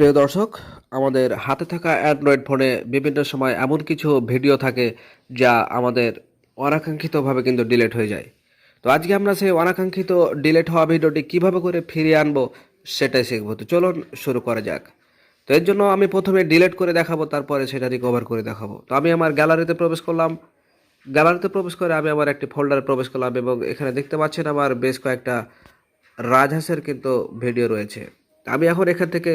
প্রিয় দর্শক, আমাদের হাতে থাকা অ্যান্ড্রয়েড ফোনে বিভিন্ন সময় এমন কিছু ভিডিও থাকে যা আমাদের অনাকাঙ্ক্ষিতভাবে কিন্তু ডিলেট হয়ে যায়। তো আজকে আমরা সেই অনাকাঙ্ক্ষিত ডিলেট হওয়া ভিডিওটি কীভাবে করে ফিরিয়ে আনব সেটাই শিখব। তো চলুন শুরু করা যাক। তো এর জন্য আমি প্রথমে ডিলেট করে দেখাবো, তারপরে সেটা রিকভার করে দেখাবো। তো আমি আমার গ্যালারিতে প্রবেশ করলাম। গ্যালারিতে প্রবেশ করে আমি আমার একটি ফোল্ডারে প্রবেশ করলাম এবং এখানে দেখতে পাচ্ছেন আমার বেশ কয়েকটা রাজহাঁসের কিন্তু ভিডিও রয়েছে। আমি এখন এখান থেকে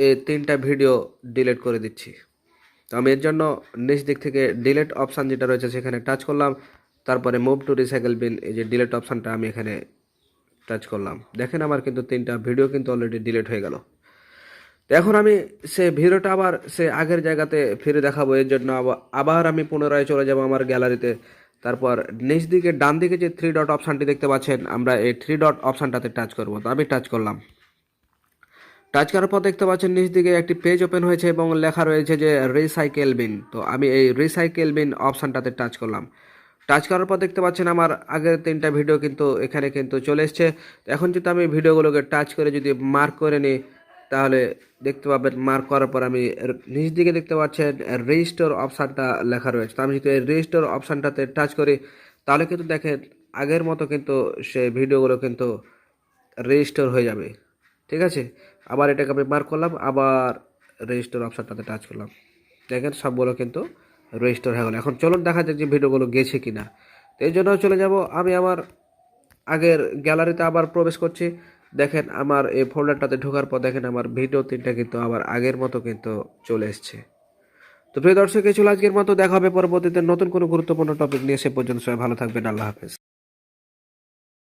এই তিনটা ভিডিও ডিলিট করে দিচ্ছি। তো আমি এর জন্য নিচ দিক থেকে ডিলিট অপশান যেটা রয়েছে সেখানে টাচ করলাম। তারপরে মুভ টু রিসাইকেল বিন, এই যে ডিলিট অপশানটা আমি এখানে টাচ করলাম। দেখেন আমার কিন্তু তিনটা ভিডিও কিন্তু অলরেডি ডিলিট হয়ে গেল। এখন আমি সে ভিডিওটা আবার সে আগের জায়গাতে ফিরে দেখাবো, এর জন্য আবার- আবার আমি পুনরায় চলে যাব আমার গ্যালারিতে। তারপর নিচ দিকে, ডান দিকে যে থ্রি ডট অপশানটি দেখতে পাচ্ছেন, আমরা এই থ্রি ডট অপশানটাতে টাচ করব। তো আমি টাচ করলাম। টাচ করার পর দেখতে পাচ্ছেন, নিচ দিকে একটি পেজ ওপেন হয়েছে এবং লেখা রয়েছে যে রিসাইকেল বিন তো আমি এই রিসাইকেল বিন অপশানটাতে টাচ করলাম। টাচ করার পর দেখতে পাচ্ছেন আমার আগের তিনটা ভিডিও কিন্তু এখানে কিন্তু চলে এসছে। এখন যদি আমি ভিডিওগুলোকে টাচ করে যদি মার্ক করে নিই, তাহলে দেখতে পাবেন মার্ক করার পর আমি নিচ দিকে দেখতে পাচ্ছেন রেজিস্টোর অপশানটা লেখা রয়েছে। তো আমি যদি এই রেজিস্টোর অপশানটাতে টাচ করি, তাহলে কিন্তু দেখেন, আগের মতো কিন্তু সে ভিডিওগুলো কিন্তু রেজিস্টোর হয়ে যাবে। ঠিক আছে? আবার এটাকে আমি মার্ক করলাম, আবার রেজিস্টোর অপশানটাতে টাচ করলাম। দেখেন সবগুলো কিন্তু রেজিস্টার হয়ে গেলো। এখন চলুন দেখা যাক যে ভিডিওগুলো গেছে কি না তো এই জন্য চলে যাব। আমি আমার আগের গ্যালারিতে আবার প্রবেশ করছি। দেখেন, আমার এই ফোল্ডারটাতে ঢোকার পর দেখেন, আমার ভিডিও তিনটা কিন্তু আবার আগের মতো কিন্তু চলে এসছে। তো প্রিয় দর্শক, এই ছিল আজকের মতো। দেখা হবে পরবর্তীতে নতুন কোনো গুরুত্বপূর্ণ টপিক নিয়ে। সে পর্যন্ত সবাই ভালো থাকবেন। আল্লাহ হাফেজ।